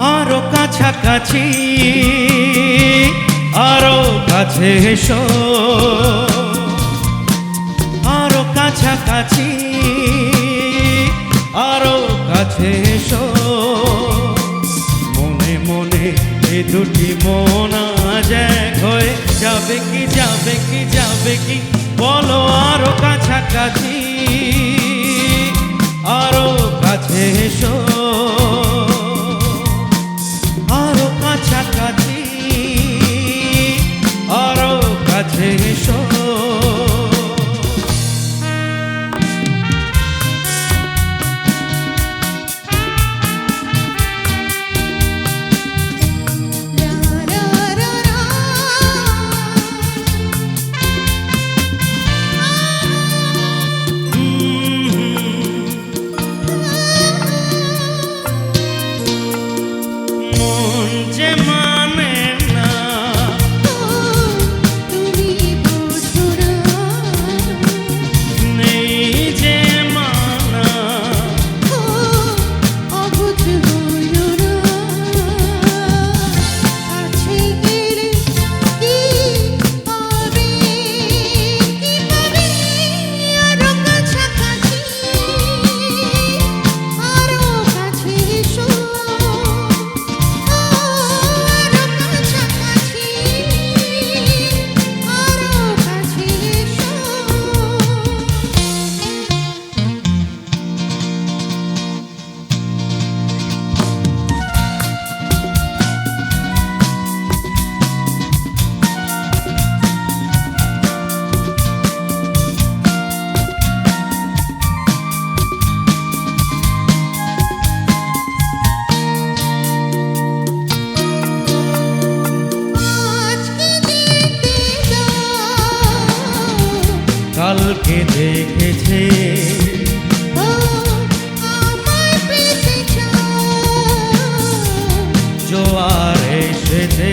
কাছাকাছি, আরও কাছে এসো। আরও কাছাকাছি, আরও কাছে এসো। মনে মনে এ দুটি মন আজ হয়ে যাবে কি যাবে কি যাবে কি? বলো আরও কাছাকাছি, আরও কাছে এসো। এসো কালকে দেখেছে। জোয়ার এসেছে।